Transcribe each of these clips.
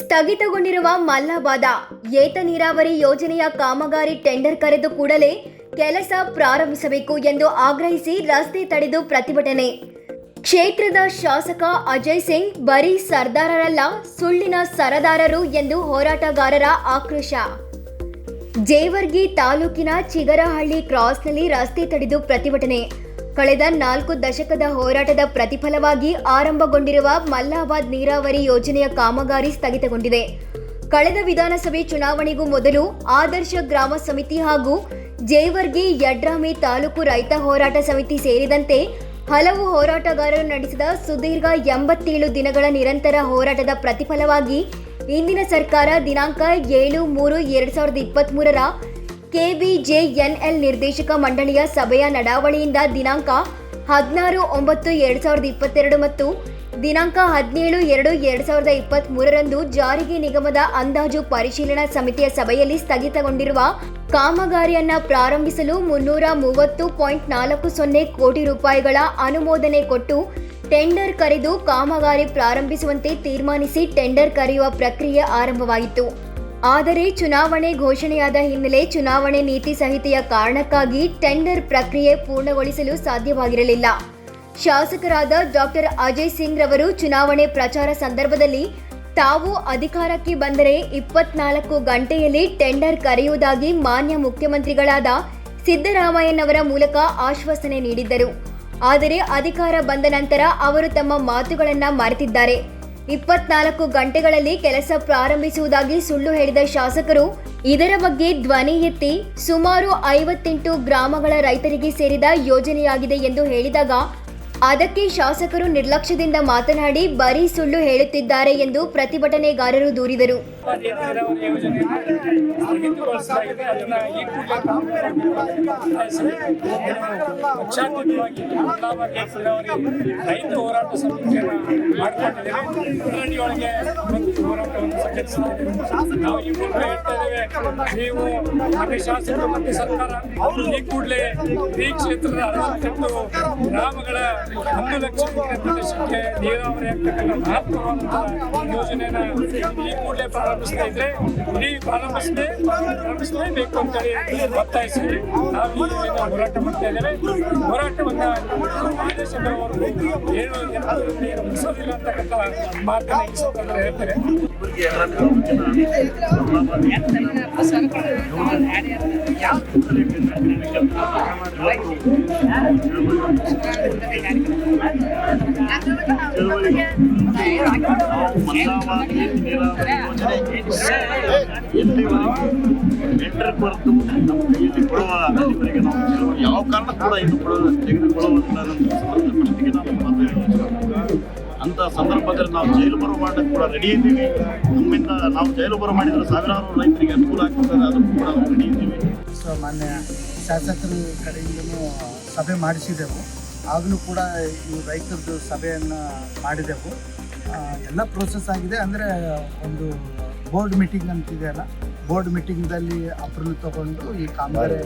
ಸ್ಥಗಿತಗೊಂಡಿರುವ ಮಲ್ಲಬಾದ, ಏತ ನೀರಾವರಿ ಯೋಜನೆಯ ಕಾಮಗಾರಿ ಟೆಂಡರ್ ಕರೆದು ಕೂಡಲೇ ಕೆಲಸ ಪ್ರಾರಂಭಿಸಬೇಕು ಎಂದು ಆಗ್ರಹಿಸಿ ರಸ್ತೆ ತಡೆದು ಪ್ರತಿಭಟನೆ. ಕ್ಷೇತ್ರದ ಶಾಸಕ ಅಜಯ್ ಸಿಂಗ್, ಬರೀ ಸರ್ದಾರರಲ್ಲ, ಸುಳ್ಳಿನ ಸರದಾರರು ಎಂದು ಹೋರಾಟಗಾರರ ಆಕ್ರೋಶ. ಜೇವರ್ಗಿ ತಾಲೂಕಿನ ಚಿಗರಹಳ್ಳಿ ಕ್ರಾಸ್ನಲ್ಲಿ ರಸ್ತೆ ತಡೆದು ಪ್ರತಿಭಟನೆ. ಕಳೆದ ನಾಲ್ಕು ದಶಕದ ಹೋರಾಟದ ಪ್ರತಿಫಲವಾಗಿ ಆರಂಭಗೊಂಡಿರುವ ಮಲ್ಲಾಬಾದ್ ನೀರಾವರಿ ಯೋಜನೆಯ ಕಾಮಗಾರಿ ಸ್ಥಗಿತಗೊಂಡಿದೆ. ಕಳೆದ ವಿಧಾನಸಭೆ ಚುನಾವಣೆಗೂ ಮೊದಲು ಆದರ್ಶ ಗ್ರಾಮ ಸಮಿತಿ ಹಾಗೂ ಜೇವರ್ಗಿ ಯಡ್ರಾಮಿ ತಾಲೂಕು ರೈತ ಹೋರಾಟ ಸಮಿತಿ ಸೇರಿದಂತೆ ಹಲವು ಹೋರಾಟಗಾರರು ನಡೆಸಿದ ಸುದೀರ್ಘ ಎಂಬತ್ತೇಳು ದಿನಗಳ ನಿರಂತರ ಹೋರಾಟದ ಪ್ರತಿಫಲವಾಗಿ ಇಂದಿನ ಸರ್ಕಾರ ದಿನಾಂಕ ಏಳು ಮೂರು ಎರಡ್ ಸಾವಿರದ ಇಪ್ಪತ್ತ್ಮೂರರ ಕೆಬಿಜೆಎನ್ಎಲ್ ನಿರ್ದೇಶಕ ಮಂಡಳಿಯ ಸಭೆಯ ನಡಾವಳಿಯಿಂದ ದಿನಾಂಕ ಹದಿನಾರು ಒಂಬತ್ತು ಎರಡು ಸಾವಿರದ ಇಪ್ಪತ್ತೆರಡು ಮತ್ತು ದಿನಾಂಕ ಹದಿನೇಳು ಎರಡು ಎರಡು ಸಾವಿರದ ಇಪ್ಪತ್ತ್ಮೂರರಂದು ಜಾರಿಗೆ ನಿಗಮದ ಅಂದಾಜು ಪರಿಶೀಲನಾ ಸಮಿತಿಯ ಸಭೆಯಲ್ಲಿ ಸ್ಥಗಿತಗೊಂಡಿರುವ ಕಾಮಗಾರಿಯನ್ನು ಪ್ರಾರಂಭಿಸಲು ಮುನ್ನೂರ ಮೂವತ್ತು ಪಾಯಿಂಟ್ ನಾಲ್ಕು ಸೊನ್ನೆ ಕೋಟಿ ರೂಪಾಯಿಗಳ ಅನುಮೋದನೆ ಕೊಟ್ಟು ಟೆಂಡರ್ ಕರೆದು ಕಾಮಗಾರಿ ಪ್ರಾರಂಭಿಸುವಂತೆ ತೀರ್ಮಾನಿಸಿ ಟೆಂಡರ್ ಕರೆಯುವ ಪ್ರಕ್ರಿಯೆ ಆರಂಭವಾಯಿತು. ಆದರೆ ಚುನಾವಣೆ ಘೋಷಣೆಯಾದ ಹಿನ್ನೆಲೆ ಚುನಾವಣೆ ನೀತಿ ಸಂಹಿತೆಯ ಕಾರಣಕ್ಕಾಗಿ ಟೆಂಡರ್ ಪ್ರಕ್ರಿಯೆ ಪೂರ್ಣಗೊಳಿಸಲು ಸಾಧ್ಯವಾಗಿರಲಿಲ್ಲ. ಶಾಸಕರಾದ ಡಾಕ್ಟರ್ ಅಜಯ್ ಸಿಂಗ್ ರವರು ಚುನಾವಣೆ ಪ್ರಚಾರ ಸಂದರ್ಭದಲ್ಲಿ ತಾವು ಅಧಿಕಾರಕ್ಕೆ ಬಂದರೆ ಇಪ್ಪತ್ನಾಲ್ಕು ಗಂಟೆಯಲ್ಲಿ ಟೆಂಡರ್ ಕರೆಯುವುದಾಗಿ ಮಾನ್ಯ ಮುಖ್ಯಮಂತ್ರಿಗಳಾದ ಸಿದ್ದರಾಮಯ್ಯನವರ ಮೂಲಕ ಆಶ್ವಾಸನೆ ನೀಡಿದ್ದರು. ಆದರೆ ಅಧಿಕಾರ ಬಂದ ನಂತರ ಅವರು ತಮ್ಮ ಮಾತುಗಳನ್ನು ಮರೆತಿದ್ದಾರೆ. ಇಪ್ಪತ್ನಾಲ್ಕು ಗಂಟೆಗಳಲ್ಲಿ ಕೆಲಸ ಪ್ರಾರಂಭಿಸುವುದಾಗಿ ಸುಳ್ಳು ಹೇಳಿದ ಶಾಸಕರು, ಇದರ ಬಗ್ಗೆ ಧ್ವನಿ ಎತ್ತಿ ಸುಮಾರು ಐವತ್ತೆಂಟು ಗ್ರಾಮಗಳ ರೈತರಿಗೆ ಸೇರಿದ ಯೋಜನೆಯಾಗಿದೆ ಎಂದು ಹೇಳಿದಾಗ ಅದಕ್ಕೆ ಶಾಸಕರು ನಿರ್ಲಕ್ಷ್ಯದಿಂದ ಮಾತನಾಡಿ ಬರೀ ಸುಳ್ಳು ಹೇಳುತ್ತಿದ್ದಾರೆ ಎಂದು ಪ್ರತಿಭಟನೆಗಾರರು ದೂರಿದರು. ಶಾಸಕರು ಮತ್ತು ಸರ್ಕಾರ ಈ ಕೂಡಲೇ ಈ ಕ್ಷೇತ್ರದ ಅರವತ್ತೆಂಟು ಗ್ರಾಮಗಳ ಒಂದು ಲಕ್ಷ ಎಕರೆ ಪ್ರದೇಶಕ್ಕೆ ನೀರಾವರಿ ಆಗ್ತಕ್ಕಂಥ ಮಹತ್ವವಾದಂತಹ ಯೋಜನೆಯನ್ನ ಈ ಕೂಡಲೇ ಪ್ರಾರಂಭಿಸ್ತಾ ಇದ್ರೆ ಇಡೀ ಪ್ರಾರಂಭಿಸಲೇ ಪ್ರಾರಂಭಿಸಲೇಬೇಕು ಅಂತೇಳಿ ಒತ್ತಾಯಿಸಿ ನಾವು ಈ ಯೋಜನೆ ಹೋರಾಟ ಮಾಡ್ತಾ ಇದ್ದೇವೆ ಹೋರಾಟವನ್ನ ಆದೇಶ ಬರುವವರೆಗೂ ಏನು ನೀರು ಮುಗಿಸೋದಿಲ್ಲ ಅಂತಕ್ಕಂಥ ಮಾತನ್ನ ಈ ಹೇಳ್ತಾರೆ ಟೆಂಡರ್ ಕೊರತು ನಮ್ಮ ಕೈಯಲ್ಲಿ ಕೊಡುವ ಅಧಿಕಾರಿಗೆ ನಾವು ಕೆಲವು ಯಾವ ಕಾರಣ ಕೂಡ ಇದು ಕೊಡೋದು ತೆಗೆದುಕೊಳ್ಳುವುದಿಲ್ಲ ಅನ್ನೋ ಸಂದರ್ಭದಲ್ಲಿ ಫಸ್ಟಿಗೆ ನಾವು ಮಾತು ಹೇಳೋದು. ಅಂತ ಸಂದರ್ಭದಲ್ಲಿ ನಾವು ಜೈಲು ಬರೋ ಮಾಡಕ್ಕೆ ಕೂಡ ರೆಡಿ ಇದ್ದೀವಿ ನಮ್ಮಿಂದ ನಾವು ಜೈಲು ಬರೋ ಮಾಡಿದ್ರೆ ಸಾವಿರಾರು ರೈತರಿಗೆ ಅನುಕೂಲ ಆಗ್ತದೆ ಅದಕ್ಕೂ ಕೂಡ ಮಾನ್ಯ ಶಾಸಕರ ಕಡೆಯಿಂದನೂ ಸಭೆ ಮಾಡಿಸಿದೆವು. ಆಗಲೂ ಕೂಡ ಈ ರೈತರದ್ದು ಸಭೆಯನ್ನು ಮಾಡಿದೆವು. ಎಲ್ಲ ಪ್ರೋಸೆಸ್ ಆಗಿದೆ. ಅಂದರೆ ಒಂದು ಬೋರ್ಡ್ ಮೀಟಿಂಗ್ ಅಂತಿದೆಯಲ್ಲ ಬೋರ್ಡ್ ಮೀಟಿಂಗ್ದಲ್ಲಿ ಅಪ್ರೂವಲ್ ತಗೊಂಡು ಈ ಕಾಮಗಾರಿ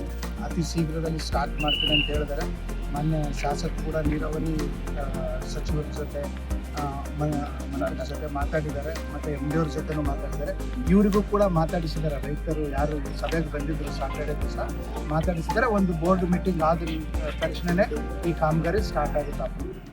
ಅತಿ ಶೀಘ್ರದಲ್ಲಿ ಸ್ಟಾರ್ಟ್ ಮಾಡ್ತೀನಿ ಅಂತ ಹೇಳಿದ್ದಾರೆ ಮಾನ್ಯ ಶಾಸಕರು ಕೂಡ ನೀರಾವರಿ ಸಚಿವರ ಜೊತೆ ಆ, ಮ- ಮಂತ್ರಿಗಳ ಜೊತೆ ಮಾತಾಡಿದ್ದಾರೆ ಮತ್ತೆ ಎಂ ಡಿ ಅವ್ರ ಜೊತೆನೂ ಮಾತಾಡಿದ್ದಾರೆ. ಇವರಿಗೂ ಕೂಡ ಮಾತಾಡಿಸಿದ್ದಾರೆ. ರೈತರು ಯಾರು ಸಭೆಗೆ ಬಂದಿದ್ರು ಸಾಟರ್ಡೆ ದಿವಸ ಮಾತಾಡಿಸಿದ್ದಾರೆ. ಒಂದು ಬೋರ್ಡ್ ಮೀಟಿಂಗ್ ಆದ ತಕ್ಷಣನೇ ಈ ಕಾಮಗಾರಿ ಸ್ಟಾರ್ಟ್ ಆಗುತ್ತೆ.